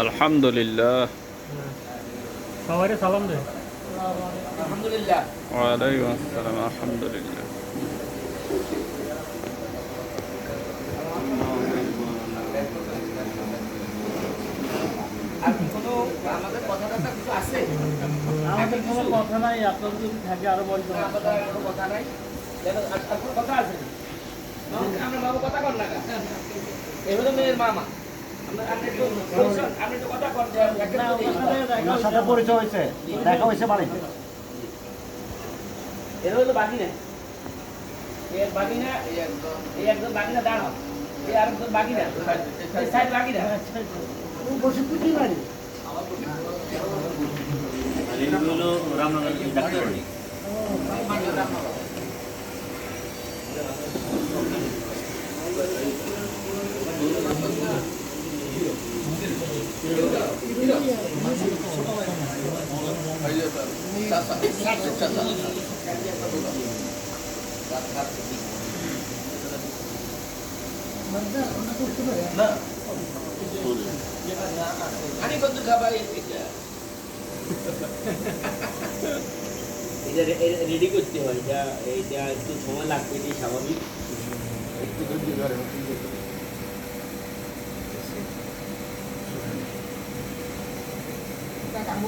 আলহামদুলিল্লাহ। সবাই সালাম দে। আলহামদুলিল্লাহ। ওয়ালাইকুম আসসালাম আলহামদুলিল্লাহ। আর কোনো আমাদের কথা কিছু আছে? আমাদের কোনো কথা নাই আপনাদের যদি থাকে আরও বলতে কথা নাই। আছে? কথা কর না এ হলো মেয়ের মামা পরিচয় হয়েছে দেখা হয়েছে বাড়িতে। এর হলো বাগিনা এর বাগিনা এই একজন বাগিনা দাঁড়াও। এই আরেকজন বাগিনা এই সাইড বাগিনা এটা রেডি করতে হয় এটা এটা একটু সময় লাগবে স্বাভাবিক। একটু ধৈর্য ধরে। কাকু